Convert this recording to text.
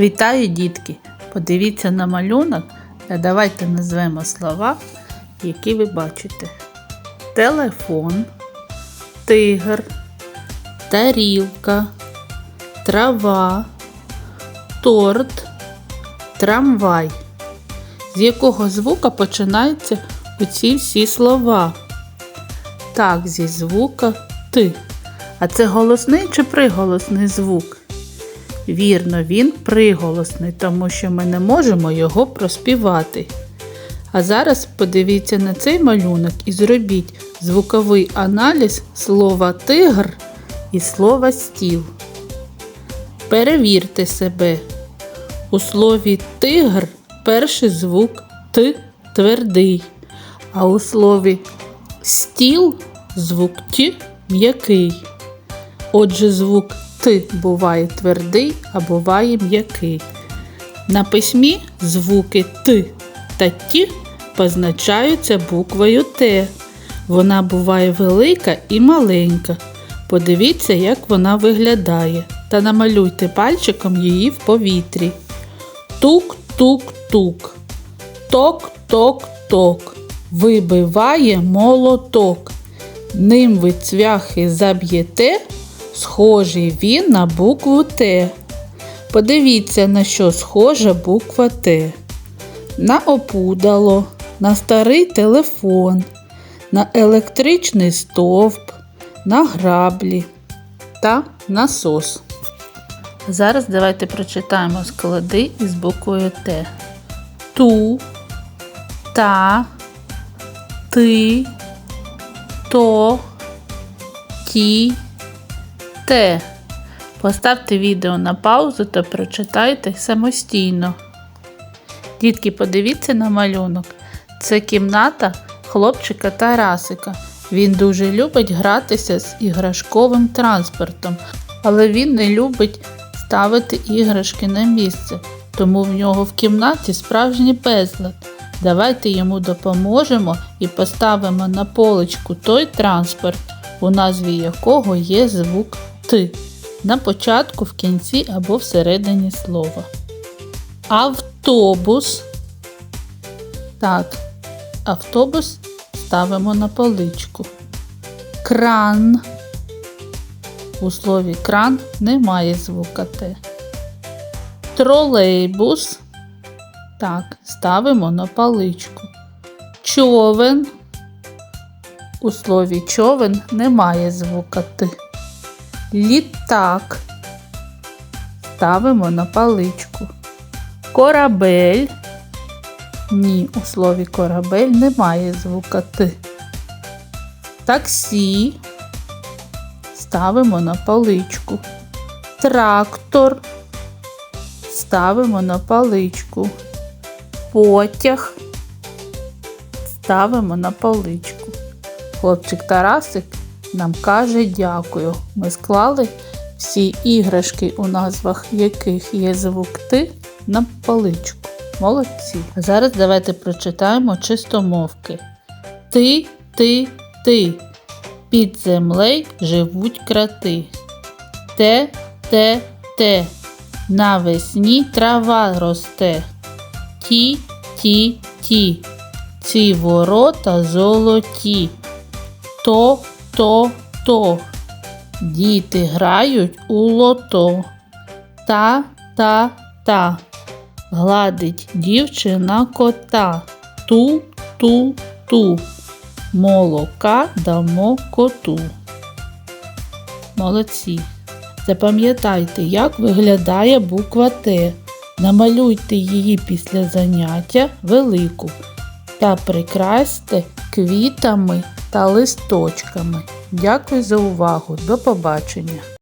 Вітаю, дітки! Подивіться на малюнок та давайте назвемо слова, які ви бачите. Телефон, тигр, тарілка, трава, торт, трамвай. З якого звука починаються оці всі слова? Так, зі звука Т. А це голосний чи приголосний звук? Вірно, він приголосний, тому що ми не можемо його проспівати. А зараз подивіться на цей малюнок і зробіть звуковий аналіз слова тигр і слова стіл. Перевірте себе. У слові тигр перший звук Т твердий, а у слові стіл звук Т м'який. Отже, звук Т буває твердий, а буває м'який. На письмі звуки Т та Т позначаються буквою Т. Вона буває велика і маленька. Подивіться, як вона виглядає, та намалюйте пальчиком її в повітрі. Тук-тук-тук. Ток-ток-ток. Вибиває молоток. Ним ви цвяхи заб'єте, схожий він на букву Т. Подивіться, на що схожа буква Т. На опудало, на старий телефон, на електричний стовп, на граблі та насос. Зараз давайте прочитаємо склади із буквою Т. Ту, та, ти, то, ті, те. Поставте відео на паузу та прочитайте самостійно. Дітки, подивіться на малюнок. Це кімната хлопчика Тарасика. Він дуже любить гратися з іграшковим транспортом, але він не любить ставити іграшки на місце, тому в нього в кімнаті справжній безлад. Давайте йому допоможемо і поставимо на поличку той транспорт, у назві якого є звук Т на початку, в кінці або всередині слова. Автобус. Так, автобус ставимо на поличку. Кран. У слові кран немає звука Т. Тролейбус. Так, ставимо на паличку. Човен. У слові човен немає звука Т. Літак. Ставимо на паличку. Корабель. Ні, у слові корабель немає звука Т. Таксі. Ставимо на паличку. Трактор. Ставимо на паличку. Потяг. Ставимо на паличку. Хлопчик Тарасик нам каже дякую. Ми склали всі іграшки, у назвах яких є звук Т на паличку. Молодці. А зараз давайте прочитаємо чистомовки. Ти, ти, ти. Під землею живуть крати. Те, те, те. Навесні трава росте. Ті, ті, ті. Ці ворота золоті. То, то, то. Діти грають у лото. Та, та, та. Гладить дівчина кота. Ту, ту, ту. Молока дамо коту. Молодці. Запам'ятайте, як виглядає буква Т. Намалюйте її після заняття велику та прикрасьте квітами та листочками. Дякую за увагу. До побачення!